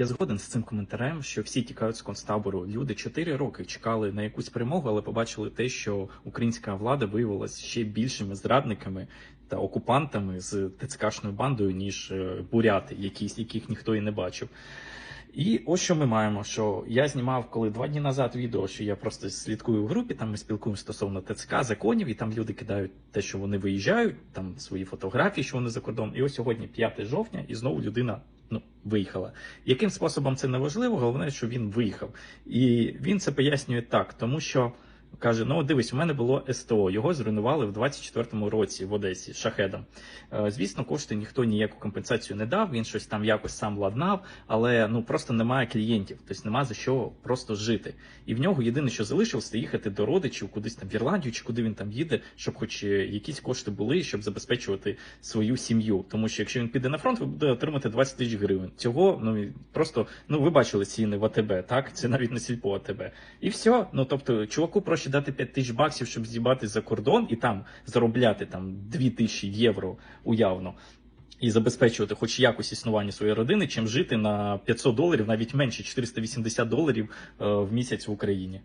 Я згоден з цим коментарем, що всі тікають з концтабору. Люди 4 роки чекали на якусь перемогу, але побачили те, що українська влада виявилася ще більшими зрадниками та окупантами з ТЦКшною бандою, ніж е, буряти, якісь яких ніхто і не бачив. І ось що ми маємо. Що я знімав коли два дні назад відео, що я просто слідкую в групі, там ми спілкуємося стосовно ТЦК, законів, і там люди кидають те, що вони виїжджають, там свої фотографії, що вони за кордон. І ось сьогодні 5 жовтня, і знову людина ну, виїхала. Яким способом це не важливо, головне, що він виїхав. І він це пояснює так, тому що. Каже, ну дивись, у мене було СТО, його зруйнували в 24-му році в Одесі шахедом. Е, Звісно, кошти ніхто ніяку компенсацію не дав, він щось там якось сам ладнав, але ну просто немає клієнтів, тобто нема за що просто жити. І в нього єдине, що залишилось, це їхати до родичів, кудись там в Ірландію чи куди він там їде, щоб хоч е, якісь кошти були, щоб забезпечувати свою сім'ю. Тому що якщо він піде на фронт, ви буде отримати 20 тисяч гривень. Цього ну просто ну ви бачили ціни в АТБ, так це навіть не сільпо АТБ. І все. Ну тобто, чуваку проще дати 5 тисяч баксів, щоб з'їбати за кордон і там заробляти там 2 тисячі євро уявно. І забезпечувати хоч якось існування своєї родини, чим жити на 500 доларів, навіть менше 480 доларів е, в місяць в Україні.